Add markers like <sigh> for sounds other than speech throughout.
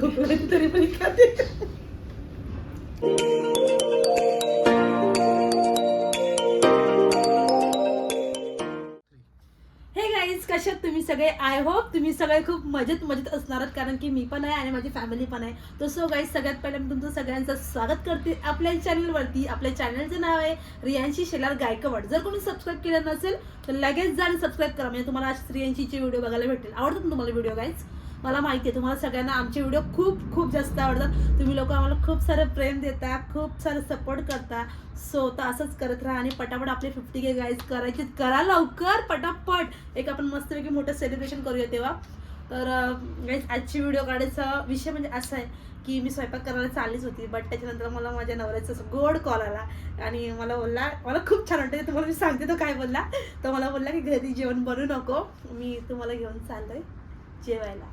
खोकला तरी पण खाते. हे गाईज कशात तुम्ही सगळे? आय होप तुम्ही सगळे खूप मजेत मजेत असणार आहात कारण की मी पण आहे आणि माझी फॅमिली पण आहे. तर सो गाईज सगळ्यात पहिले मी तुमचं सगळ्यांचं स्वागत करते आपल्या चॅनलवरती आपल्या चॅनलचं नाव आहे रियांशी शेलार गायकवाड. जर कोणी सबस्क्राईब केलं नसेल तर लगेच जा आणि सबस्क्राईब करा. म्हणजे तुम्हाला रियांशीचे व्हिडिओ बघायला भेटेल. आवडतात तुम्हाला व्हिडिओ गाईज मला माहिती आहे तुम्हाला सगळ्यांना आमचे व्हिडिओ खूप खूप जास्त आवडतात. तुम्ही लोक आम्हाला खूप सारं प्रेम देता खूप सारं सपोर्ट करता. सो तर असंच करत राहा आणि पटापट आपले फिफ्टी के गाईज करायचे करा लवकर पटापट. एक आपण मस्तपैकी मोठं सेलिब्रेशन करूया तेव्हा. तर गाईज आजची व्हिडिओ काढायचा विषय म्हणजे असा आहे की मी स्वयंपाक करायला चाललीच होती बट त्याच्यानंतर मला माझ्या नवऱ्याचा असं गोड कॉल आला. आणि मला बोलला मला खूप छान वाटतं तुम्हाला मी सांगते तो काय बोलला? तर मला बोलला की घरी जेवण बनवू नको मी तुम्हाला घेऊन चाललोय जेवायला.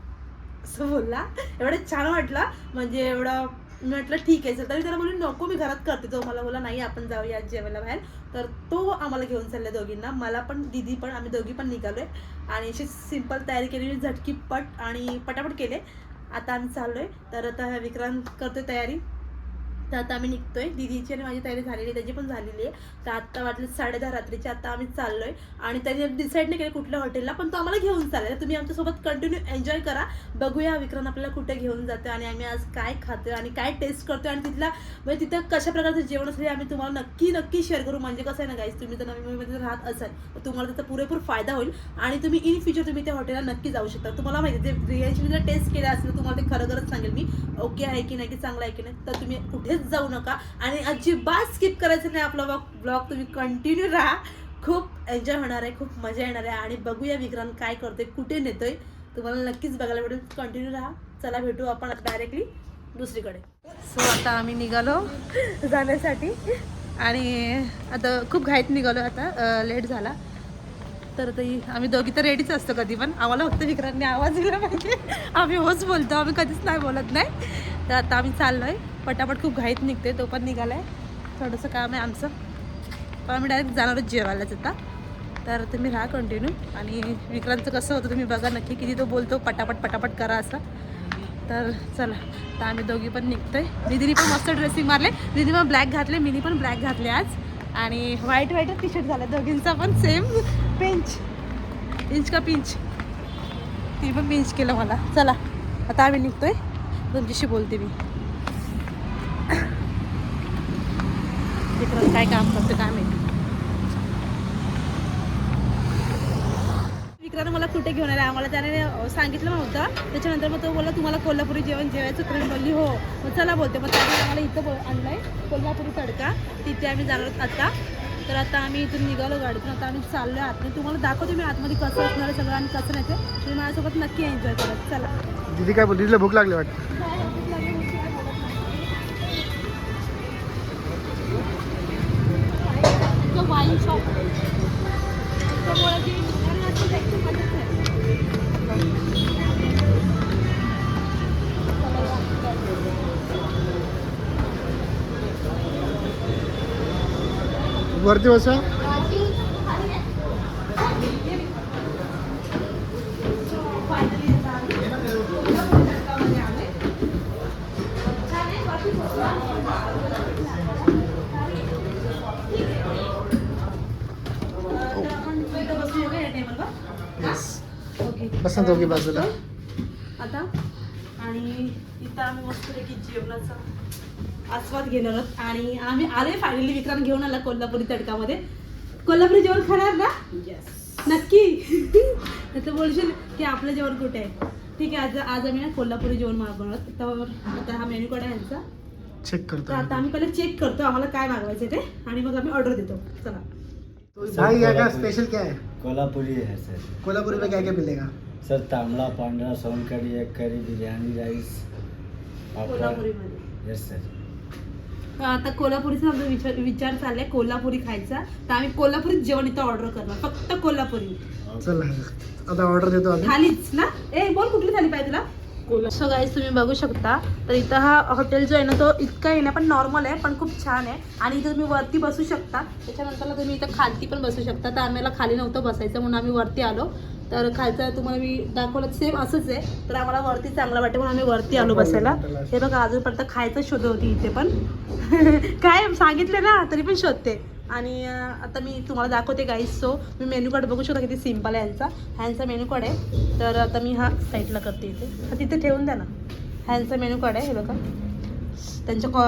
असं बोलला. एवढं छान वाटलं. म्हणजे एवढं मी म्हटलं ठीक आहे चल. तरी त्याला बोलून नको मी घरात करते. तो मला बोला नाही आपण जाऊया आज जेवायला बाहेर. तर तो आम्हाला घेऊन चालला दोघींना. मला पण दिदी पण आम्ही दोघी पण निघालोय. आणि अशी सिंपल तयारी केली झटकी पट आणि पटापट केले. आता आम्ही चाललोय. तर आता विक्रांत करतोय तयारी. तर आता आम्ही निघतोय. दिदीची आणि माझी तयारी झालेली आहे. त्याची पण झालेली आहे. तर आत्ता वाटलं साडे दहा रात्रीची आता आम्ही चाललोय. आणि त्याने डिसाईड नाही केलं कुठल्या हॉटेलला पण तो आम्हाला घेऊन चालेल. तुम्ही आमच्यासोबत कंटिन्यू एन्जॉय करा. बघूया विक्रम आपल्याला कुठे घेऊन जातोय आणि आम्ही आज काय खातोय आणि काय टेस्ट करतोय आणि तिथला म्हणजे तिथं कशा प्रकारचं जेवण असेल आम्ही तुम्हाला नक्की नक्की शेअर करू. म्हणजे कसं आहे ना गाईज तुम्ही जर नवी मुंबईमध्ये राहत असाल तर तुम्हाला त्याचा पुरेपूर फायदा होईल. आणि तुम्ही इन फ्युचर तुम्ही त्या हॉटेलला नक्की जाऊ शकता. तुम्हाला माहिती आहे, ते टेस्ट केलं असेल तर तुम्हाला ते खरं खरंच सांगेल मी. ओके आहे की नाही की चांगलं आहे की नाही तर तुम्ही कुठेच जाऊ नका आणि अजिबात स्किप करायचं नाही आपला ब्लॉग तुम्ही कंटिन्यू राहा. खूप एन्जॉय होणार आहे खूप मजा येणार आहे आणि बघूया विक्रांत काय करतोय कुठे नेतोय. तुम्हाला नक्कीच बघायला भेटेल. कंटिन्यू राहा. चला भेटू आपण डायरेक्टली दुसरीकडे. सो आता आम्ही निघालो जाण्यासाठी. आणि आता खूप घाईत निघालो आता. लेट झाला. तर ते आम्ही दोघी तर रेडीच असतो कधी पण आम्हाला फक्त विक्रांतने आवाज दिला पाहिजे. आम्ही होच बोलतो. आम्ही कधीच नाही बोलत नाही? तर आता आम्ही चाललो आहे पटापट खूप घाईत निघते तो पण निघाला आहे थोडंसं काम आहे आमचं. पण आम्ही डायरेक्ट जाणारच जेवायलाच आता. तर तुम्ही राहा कंटिन्यू आणि विक्रांतचं कसं होतं तुम्ही बघा नक्की किती तो बोलतो पटापट पटापट करा असं. तर चला तर आम्ही दोघी पण निघतोय. दिदीने पण मस्त ड्रेसिंग मारले. दिदी पण ब्लॅक घातले मिनी पण ब्लॅक घातले आज. आणि व्हाईट व्हाईटच टी शर्ट झालं दोघींचा पण सेम पिंच इंच का पिंच ती पण पिंच केलं मला. चला आता आम्ही निघतोय. तुमच्याशी बोलते मी. विक्रांत काय काम करतो काय माहिती. विक्रांत मला कुठे घेऊन आला? आम्हाला त्याने सांगितलं नव्हतं. त्याच्यानंतर मग तो बोलला तुम्हाला कोल्हापुरी जेवण जेवायचं मी बोलली. हो. मग चला बोलते. मग त्याने आम्हाला इथं बोल आणलंय. कोल्हापुरी तडका. तिथे आम्ही जाणार आहोत आता. तर आता आम्ही इथून निघालो गाडीतून. आता आम्ही चाललो आतमध्ये. तुम्हाला दाखवते मी आतमध्ये कसं असणार आहे सगळं आणि कसं नाही ते. तुम्ही माझ्यासोबत नक्की एन्जॉय करा. चला. दीदी काय बोल दीदीला भूक लागली वाटतं. वाईन शॉप त्यामुळे ती आणि असं एकदम मजेत आहे. वरती बसा ओके बसा दोघी बाजूला. आता. आणि इथं आम्ही मस्तपैकी जेवणाचा आस्वाद घेणार आहोत. आणि आम्ही आले फायनली विक्रांत घेऊन आला कोल्हापुरी तडकामध्ये. कोल्हापुरी जेवण खाणार ना? नक्की. तर बोलशील की आपलं जेवण कुठे आहे? ठीक आहे आज आज आम्ही ना कोल्हापुरी जेवण मागवणार आहोत. तर आता हा मेन्यू कार्ड आहे यांचा? चेक करतो आता आम्ही. पहिले चेक करतो आम्हाला काय मागवायचं ते. आणि मग आम्ही ऑर्डर देतो. चला. भाई यहाँ का स्पेशल क्या है कोल्हापुरी है सर कोल्हापुरी में क्या क्या मिलेगा सर तांबडा पांढरा सोनकढी एक करी बिर्याणी राईस कोल्हापुरीमध्ये. येस सर तर आता कोल्हापुरीचा आमचा विचार विचार चाललाय कोल्हापुरी खायचा. तर आम्ही कोल्हापुरी जेवण इथं ऑर्डर करणार फक्त कोल्हापुरी. चल आता ऑर्डर देतो आम्ही. थालीच ना? ए बोल कुठली थाली पाहिजे तुला? सो गाईज तुम्ही बघू शकता. तर इथं हा हॉटेल जो आहे ना तो इतका आहे ना पण नॉर्मल आहे पण खूप छान आहे. आणि इथं तुम्ही वरती बसू शकता. त्याच्यानंतरला तुम्ही इथं खालती पण बसू शकता. तर आम्हाला खाली नव्हतं बसायचं म्हणून आम्ही वरती आलो. तर खालचं तुम्हाला मी दाखवलं सेम असंच आहे. तर आम्हाला वरती चांगलं वाटतं म्हणून आम्ही वरती आलो बसायला. हे बघा अजूनपर्यंत खायचं शोध होती इथे पण. <laughs> काय सांगितलं ना तरी पण शोधते. आणि आता मी तुम्हाला दाखवते गाईस सो मी मेन्यू कार्ड बघू शकता किती सिंपल आहे यांचा. ह्यांचा मेन्यू कार्ड आहे. तर आता मी हा साईडला करते इथे. हा तिथे ठेवून द्या ना. ह्यांचा मेन्यू कार्ड आहे हे बघा. त्यांचं कॉ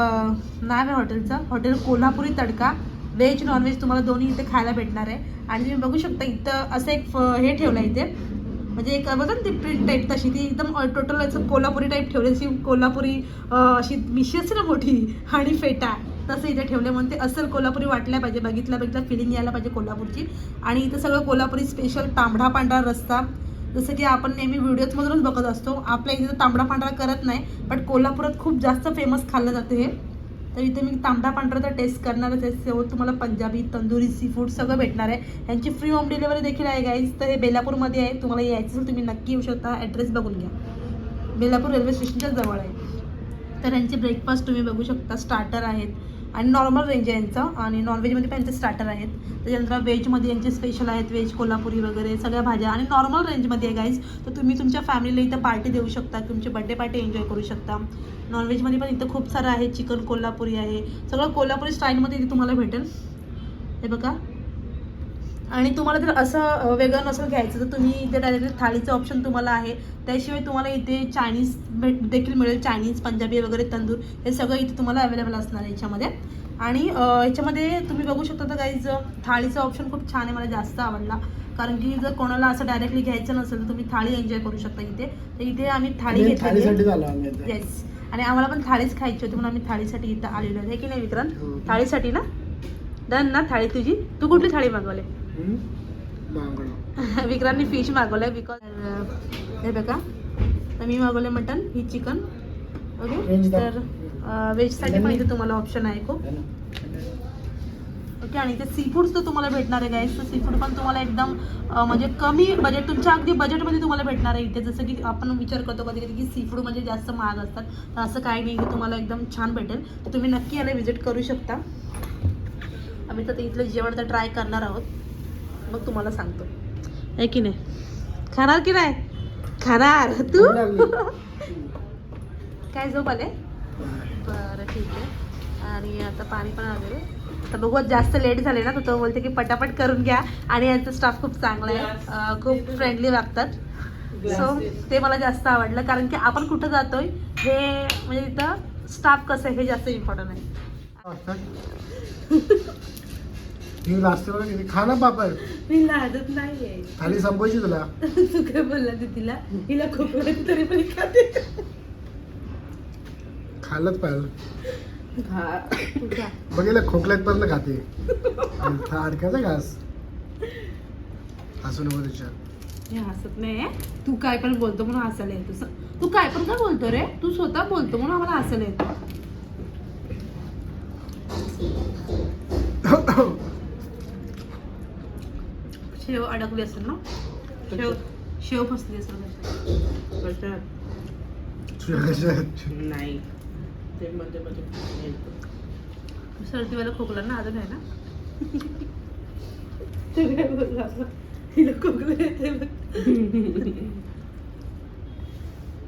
नाव आहे हॉटेलचं हॉटेल कोल्हापुरी तडका. व्हेज नॉनव्हेज तुम्हाला दोन्ही इथे खायला भेटणार आहे. आणि तुम्ही बघू शकता इथं असं एक हे ठेवलं आहे इथे. म्हणजे एक बघा ना ती प्रिंट टाईप तशी. ती एकदम टोटल असं कोल्हापुरी टाईप ठेवली अशी कोल्हापुरी अशी मिशी असते ना मोठी. आणि फेटा. तसं इथे ठेवले म्हणून ते असेल कोल्हापुरी वाटल्या पाहिजे. बघितल्या बघितल्या फिलिंग यायला पाहिजे कोल्हापूरची. आणि इथं सगळं कोल्हापुरी स्पेशल तांबडा पांढरा रस्ता. जसं की आपण नेहमी व्हिडिओजमधूनच बघत असतो. आपल्या इथे तांबडा पांढरा करत नाही पण कोल्हापुरात खूप जास्त फेमस खाल्लं जातं हे. तर इथे मी तांबडा पांढरा तर टेस्ट करणारच आहे. सोबत तुम्हाला पंजाबी तंदुरी सी फूड सगळं भेटणार आहे. यांची फ्री होम डिलिव्हरी देखील आहे गाईज तर हे बेलापूरमध्ये आहे. तुम्हाला यायचं असेल तुम्ही नक्की येऊ शकता. ॲड्रेस बघून घ्या. बेलापूर रेल्वे स्टेशनच्या जवळ आहे. तर यांचे ब्रेकफास्ट तुम्ही बघू शकता. स्टार्टर आहेत. आणि नॉर्मल रेंज आहे यांचं. आणि नॉनव्हेजमध्ये पण यांचे स्टार्टर आहेत. त्याच्यानंतर व्हेजमध्ये यांचे स्पेशल आहेत व्हेज कोल्हापुरी वगैरे सगळ्या भाज्या. आणि नॉर्मल रेंजमध्ये आहे गाईज तर तुम्ही तुमच्या फॅमिलीला इथं पार्टी देऊ शकता तुमची बड्डे पार्टी एन्जॉय करू शकता. नॉनव्हेजमध्ये पण इथं खूप सारं आहे चिकन कोल्हापुरी आहे. सगळं कोल्हापुरी स्टाईलमध्ये इथे तुम्हाला भेटेल. हे बघा. आणि तुम्हाला जर असं वेगळं नसेल घ्यायचं तर तुम्ही इथे डायरेक्टली थाळीचं ऑप्शन तुम्हाला आहे त्याशिवाय तुम्हाला इथे चायनीज भेट देखील मिळेल. चायनीज पंजाबी वगैरे तंदूर हे सगळं इथे तुम्हाला अवेलेबल असणार आहे याच्यामध्ये. आणि याच्यामध्ये तुम्ही बघू शकता तर काहीच थाळीचा ऑप्शन खूप छान आहे मला जास्त आवडला. कारण की जर कोणाला असं डायरेक्टली घ्यायचं नसेल तर तुम्ही थाळी एन्जॉय करू शकता इथे. तर इथे आम्ही थाळी घेतली. येस आणि आम्हाला पण थाळीच खायची होती म्हणून आम्ही थाळीसाठी इथं आलेलो आहे. की नाही विक्रांत? हो. थाळीसाठी ना? डन ना थाळी तुझी? तू कुठली थाळी मागवली? विक्रांतनी फिश मागवलंय बिकॉज हे बघा तर मी मागवलं मटन ही चिकन ओके. तर व्हेजसाठी पण इथे तुम्हाला ऑप्शन आहे खूप? ओके आणि इथे सी फूड्स तर तुम्हाला भेटणार आहे गाईस तर सी फूड पण तुम्हाला एकदम म्हणजे कमी बजेट तुमच्या अगदी बजेटमध्ये तुम्हाला भेटणार आहे इथे जसं की आपण विचार करतो कधी कधी की सी फूड म्हणजे जास्त महाग असतात तर असं काही नाही की तुम्हाला एकदम छान भेटेल तर तुम्ही नक्की याला व्हिजिट करू शकता आम्ही तर इथलं जेवण तर ट्राय करणार आहोत मग तुम्हाला सांगतो. आहे की नाही? खाणार की नाही? खाणार. तू. काय झोप आले? बरं ठीक आहे. आणि आता पाणी पण आहे तर बघू जास्त लेट झाले ना तर तो बोलते की पटापट करून घ्या. आणि यांचा स्टाफ खूप चांगला आहे. खूप फ्रेंडली वागतात. सो ते मला जास्त आवडलं. कारण की आपण कुठं जातोय हे म्हणजे तिथं स्टाफ कसं आहे हे जास्त इम्पॉर्टंट आहे. <laughs> ही लास्ट किती खा ना पापड मी लाजत नाहीये थाली संपवायची तुला तू काय बोलला तिला हिला खूप तरी पण खाते खाल्लंच पाहिजे तू खा. बघितलं खोकल्यात पर्यंत खाते अडकायचा घास हसू नको त्याच्या हे हसत नाही तू काय पण बोलतो म्हणून हसायला येतो स- तू काय पण काय बोलतो रे तू स्वतः बोलतो म्हणून आम्हाला हसायला येतो शेव अडकली असेल ना? शेव शेव फसली असेल कशात? नाही. ते मध्ये मध्ये सर्दीवाला खोकला ना अजून आहे ना? <laughs> तू काय बोलला हिला खोकला येते बघ.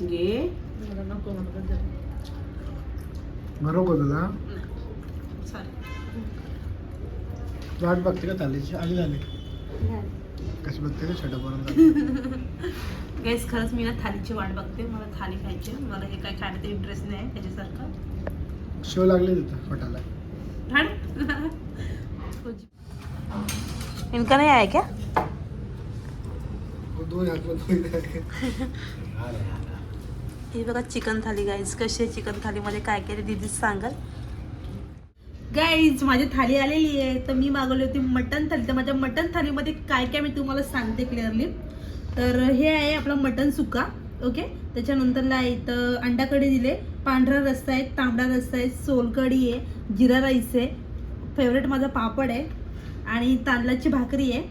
घे. मला नको म्हणत होते. बरोबर तुला Sorry. वाट बघते का थालीची आली झाली नाही. कशी बघते छोट्या गाईस खरंच मी ना थालीची वाट बघते. मला थाली खायची आहे. मला हे काय खाण्यात इंटरेस्ट नाही आहे त्याच्यासारखं. शिव लागली तिथं पोटाला. इनका नहीं आया क्या? दोन हात है, है. <laughs> बघा चिकन थाली गाईज कशी आहे चिकन थालीमध्ये काय काय दिदी सांगाल. गाईज माझी थाली आलेली आहे. तर मी मागवली होती मटन थाली. तर माझ्या मटन थालीमध्ये काय काय मी तुम्हाला सांगते क्लिअरली तर हे आहे आपलं मटन सुका ओके त्याच्यानंतरला इथं अंडा कढी दिले पांढरा रस्सा आहे तांबडा रस्सा आहे सोलकढी आहे जिरा राईस आहे फेवरेट माझा पापड आहे आणि तांदळाची भाकरी आहे.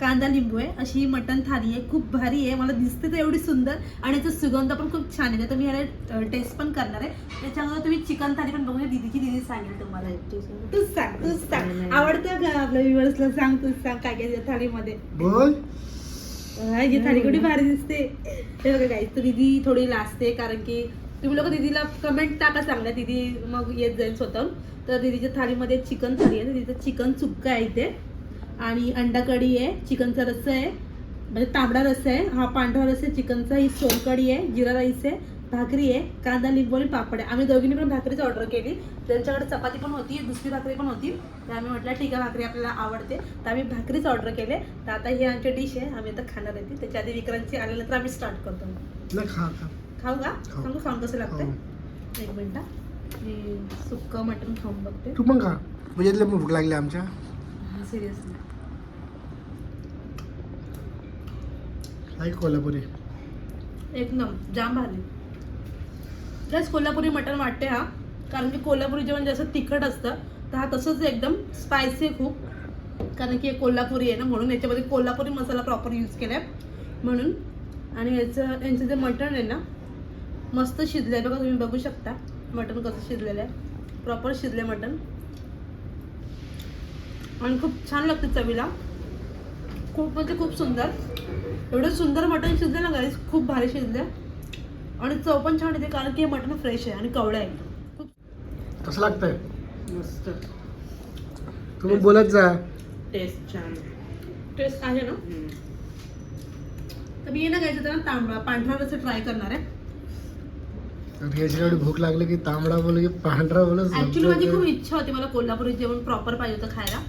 कांदा लिंबू आहे अशी ही मटण थाली आहे खूप भारी आहे मला दिसते तर एवढी सुंदर आणि याचा सुगंध पण खूप छान आहे तर मी ह्याला टेस्ट पण करणार आहे. त्याच्यामुळे तुम्ही चिकन थाली पण बघून दीदीची दीदी सांगेल तुम्हाला. तूच सांग. तूच सांग आवडतं का आपल्या व्ह्युअर्सला सांग तूच सांग काय काय बोल. हा, थाली कुठे भारी दिसते. हे बघा काय तर दीदी थोडी लाजते कारण की तुम्ही लोक दीदीला कमेंट टाका चांगल्या. दीदी मग येत जाईल स्वतःहून. तर दीदीच्या थालीमध्ये चिकन थाली आहे दीदीचं चिकन चुक्का आहे इथे. आणि अंडा कढी आहे चिकनचा रस्सा आहे म्हणजे तांबडा रस्सा आहे हा पांढरा रस्सा आहे चिकनचा ही सोलकढी आहे जिरा राईस आहे भाकरी आहे कांदा लिंबू आणि पापड आहे. आम्ही दोघींनी पण भाकरीच ऑर्डर केली. त्यांच्याकडे चपाती पण होती दुसरी भाकरी पण होती. तर आम्ही म्हटलं ठीक आहे भाकरी आपल्याला आवडते. तर आम्ही भाकरीच ऑर्डर केले. तर आता ही आमची डिश आहे आम्ही आता खाणार आहे ती. त्याच्या आधी विक्रांतची आल्यानंतर आम्ही स्टार्ट करतो. खाऊ का? खाऊ. सांगू खाऊन कसं लागतंय? हो. एक मिनिट. हा. मी सुक्क मटण खाऊन बघते. तू पण खा. म्हणजे भूक लागली आमच्या. सिरियसली कोल्हापुरी. एक नम जाम भारी. जस्ट कोल्हापुरी मटण वाटते हा कारण की कोल्हापुरी जेवण जास्त तिखट असतं तर हा तसंच एकदम स्पायसी आहे खूप. कारण की हे कोल्हापुरी आहे ना म्हणून याच्यामध्ये कोल्हापुरी मसाला प्रॉपर यूज केला आहे म्हणून आणि याचं यांचं जे मटण आहे ना मस्त शिजलं आहे बघा तुम्ही बघू शकता मटण कसं शिजलेलं आहे. प्रॉपर शिजलं आहे मटण. आणि खूप छान लागते चवीला. खूप म्हणजे खूप सुंदर. एवढं सुंदर मटण शिजलं ना गाईस खूप भारी शिजलं आणि चव पण छान येते कारण की हे मटण फ्रेश आहे आणि कवडं आहे. खूप कसं लागतंय? मस्त. तू मग बोलत जा. टेस्ट छान. टेस्ट आहे ना. तर मी हे ना घ्यायचं त्याला तांबडा. पांढरा रस्सा ट्राय करणार आहे. आणि याची एवढी भूक लागली की तांबडा बोल की पांढरा बोल ऍक्च्युली माझी खूप इच्छा होती मला कोल्हापुरी जेवण प्रॉपर पाहिजे होतं खायला.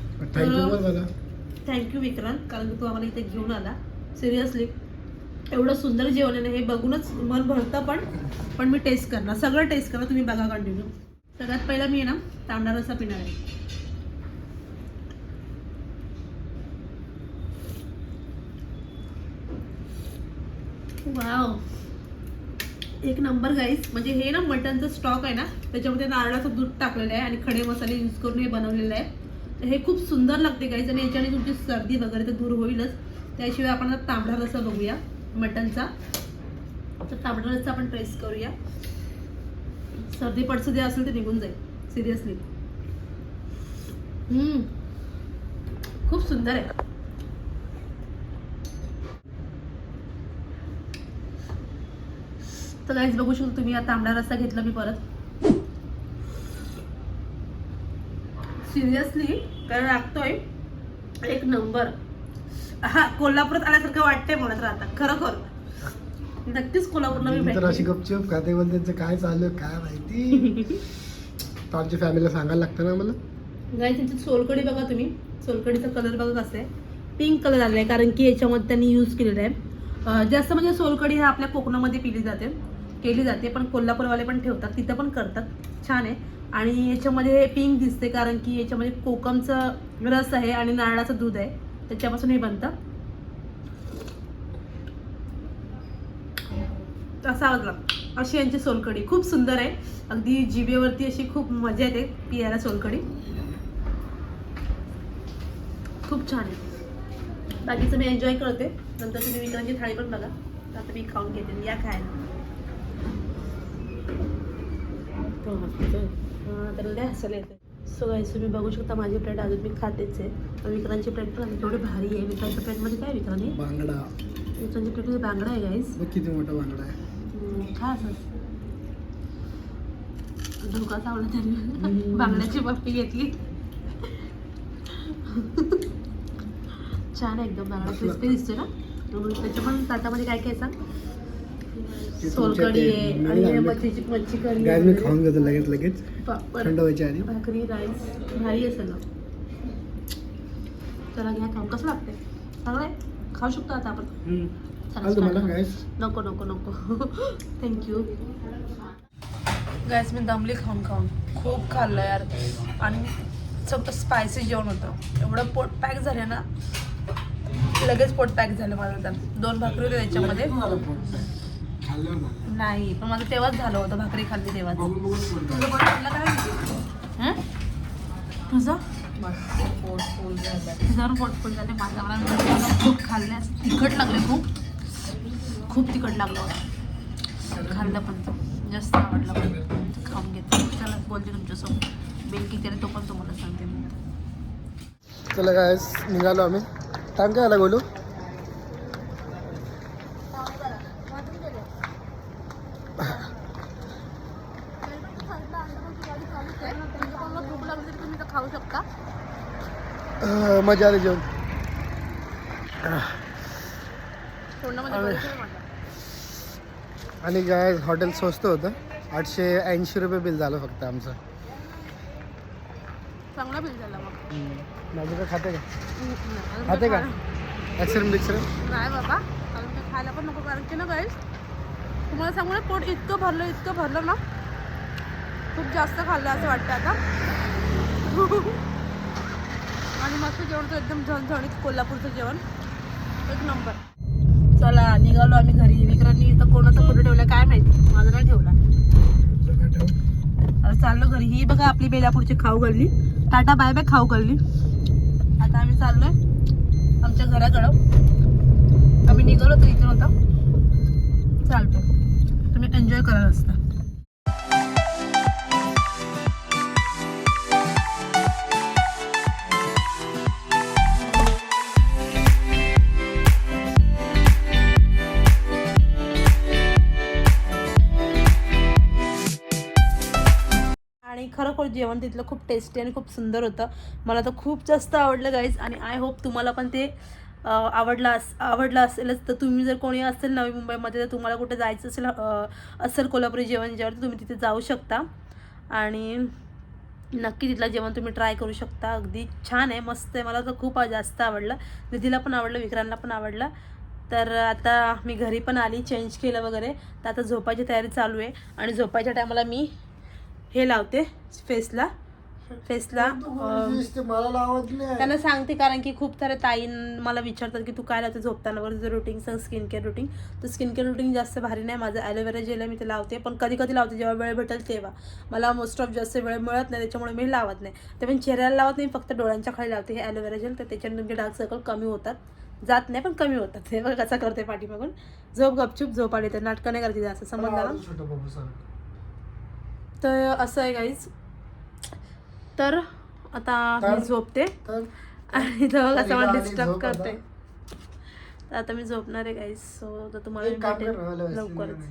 Thank you Vikrant. कारण तू आम्हाला इथे घेऊन आला. सिरियसली एवढं सुंदर जेवण आहे ना हे बघूनच मन भरतं पण पण मी टेस्ट करणार. सगळं टेस्ट करणार. तुम्ही बघा कंटिन्यू सगळ्यात पहिला मी ना तांबडा रस्सा पिणार आहे. वाव एक नंबर गाईस म्हणजे हे ना मटनचं स्टॉक आहे ना त्याच्यामध्ये नारळाचं दूध टाकलेलं आहे आणि खडे मसाले यूज करून हे बनवलेलं आहे. हे खूप सुंदर लागते गाईस आणि याच्याने तुमची सर्दी वगैरे तर दूर होईलच. त्याशिवाय आपण आता तांबडा रस्सा बघूया मटनचा. तर तांबडा रस्सा आपण ट्रेस करूया. सर्दी पडसदी असेल ते निघून जाईल सिरियसली खूप सुंदर आहे. तर गाईज बघू शकतो तुम्ही हा तांबडा रस्सा घेतला मी परत. सिरियसली काय लागतोय एक नंबर हा कोल्हापुरात आल्यासारखं वाटतंय मला तर आता खरोखर नक्कीच कोल्हापूरला मी तर भेटेन. अशी गपचूप खाते पण त्यांचं काय चालू आहे, काय माहिती? <laughs> तर आमच्या फॅमिलीला सांगायला लागतं ना मला गाई त्यांची सोलकडी बघा तुम्ही. सोलकडीचा कलर बघा कसा आहे पिंक कलर आला आहे कारण की याच्यामध्ये त्यांनी यूज केलेला आहे. अं, जास्त म्हणजे सोलकडी हा आपल्या कोकणामध्ये पिली जाते केली जाते पण कोल्हापूरवाले पण ठेवतात तिथं पण करतात. छान आहे. आणि याच्यामध्ये पिंक दिसते कारण की याच्यामध्ये कोकमचं रस आहे आणि नारळाचं दूध आहे. त्याच्यापासून हे बनतं. असा वाजला अशी यांची सोलकडी खूप सुंदर आहे. अगदी जिबेवरती अशी खूप मजा येते पियाला सोलकडी खूप छान आहे. बाकीचं मी एन्जॉय करते. नंतर तुम्ही विक्रांची थाळी पण बघा. आता मी खाऊन घेते. या खायला. तर लय हसायला येते सो गाईस तुम्ही बघू शकता माझी प्लेट अजून मी खातेच आहे. विक्रांची प्लेट पण तेवढी भारी आहे. विक्रांच्या प्लेटमध्ये काय विक्रांनी बांगडा. विक्रांच्या प्लेटमध्ये बांगडा आहे गाईस किती मोठा बांगडा आहे. खा असं. धोका चावला त्यांनी. बांगड्याची पप्पी घेतली. छान आहे एकदम बांगडा. क्रिस्पी दिसतो ना? त्याच्या पण ताटामध्ये काय काय सांग? सोलकडी आहे आणि हे मच्छीची मच्छी गाय मी खाऊन घेतो लगेच लगेच. पापड थंड व्हायच्या आधी. भाकरी राईस भारी आहे सगळं. चला घ्या खाऊ कसं लागते चांगलं आहे? खाऊ शकतो आता आपण. चला, तुम्हाला start. नको नको नको. <laughs> थँक्यू गॅस मी दमली खाऊन खाऊन. खूप खाल्लं यार. आणि सगळं स्पायसी जेवण होतं. एवढं पोट पॅक झालं ना लगेच पोट पॅक झालं माझं तर. दोन भाकरी होते त्याच्यामध्ये. नाही पण माझं तेव्हाच झालं होतं भाकरी खाल्ली तेव्हाच. तुझं हं? तुझं? पोटफुल झाले माझा मला मिळालं. खूप खाल्ले असं तिखट लागले खूप. खूप तिखट लागलं होतं. खाल्लं पण जास्त आवडलं पण. खाऊन घेते चला बोलते तुमच्यासोबत. बिल किती आले तो पण तुम्हाला सांगते. मी चला काय निघालो आम्ही. टाइम काय आला बोलू भूक लागली तरी तुम्ही खाऊ शकता मजा आली जेवण. आणि काय हॉटेल स्वस्त होतं. आठशे ऐंशी रुपये बिल झालं फक्त आमचं. चांगला बिल झाला मग. माझं काय खाते का? खाते का? ॲक्सिडेंट बिक्सिडेंट नाही बाबा. काही खायला पण नको कारण की ना गाईस तुम्हाला सांगू ना पोट इतकं भरलं इतकं भरलं ना. खूप जास्त खाल्लं असं वाटतं आता. आणि मस्त जेवण तर एकदम झणझणीत कोल्हापूरचं जेवण. एक नंबर. चला निघालो आम्ही घरी. विक्रांनी इथं कोणाचा फोटो ठेवला काय माहिती? माझा नाही ठेवला. चाललो घरी. ही बघा आपली बेलापूरची खाऊ गल्ली टाटा बाय बाय खाऊ गल्ली आता आम्ही चाललोय आमच्या घराकडं आम्ही निघालो तर इथे होता. चालतंय. तुम्ही एन्जॉय करा रस्ता. जेवण तिथलं खूप टेस्टी आणि खूप सुंदर होतं. मला तर खूप जास्त आवडलं गाईज आणि आय होप तुम्हाला पण ते आवडला आवडलं अस आवडलं असेलच. तर तुम्ही जर कोणी असेल नवी मुंबईमध्ये तर तुम्हाला कुठे जायचं असेल असेल कोल्हापुरी जेवण जेवण तर तुम्ही तिथे जाऊ शकता. आणि नक्की तिथलं जेवण तुम्ही ट्राय करू शकता. अगदी छान आहे. मस्त आहे. मला तर खूप जास्त आवडलं. निधीला पण आवडलं. विक्रांतला पण आवडलं. तर आता मी घरी पण आली. चेंज केलं वगैरे. तर आता झोपायची तयारी चालू आहे. आणि झोपायच्या टायमाला मी हे लावते फेसला. फेसला अं, मला लावत नाही. त्यांना सांगते कारण की खूप सारे ताई मला विचारतात की तू काय लावते झोपताना? वगैरे तुझं रुटीन सांग स्किन केअर रुटीन तर स्किन केअर रुटीन जास्त भारी नाही माझं ॲलोवेरा जेल मी ते लावते. पण कधी कधी लावते जेव्हा वेळ भेटेल तेव्हा. मला मोस्ट ऑफ जास्त वेळ मिळत नाही त्याच्यामुळे मी लावत नाही. ते पण चेहऱ्याला लावत नाही फक्त डोळ्यांच्या खाली लावते हे ॲलोवेरा जेल तर त्याच्याने तुमचे डार्क सर्कल कमी होतात. जात नाही पण कमी होतात. हे बघा कसा करते पाठीमागून. झोप गपचूप झोप आली तर नाटकं नाही करते बाबू सर तर असं आहे गाईज तर आता मी झोपते. आणि तो तर कसं मला डिस्टर्ब करते आता. तर आता मी झोपणार आहे गाईज सो तर तुम्हाला लवकरच.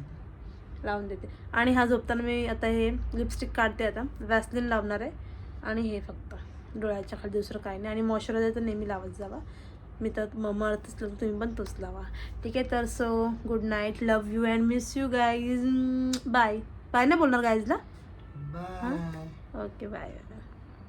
लावून देते. आणि हा झोपताना मी आता हे लिपस्टिक काढते आता. वॅसलिन लावणार आहे. आणि हे फक्त. डोळ्याच्या खाली दुसरं काही नाही. आणि मॉइश्चरायझर तर नेहमी लावत जावा. मी तर मम्मा अर्थच लावतो तुम्ही पण तोच लावा. ठीक आहे तर so good night love you and miss you guys bye bye नाही बोलणार गाईजला बाय ओके बाय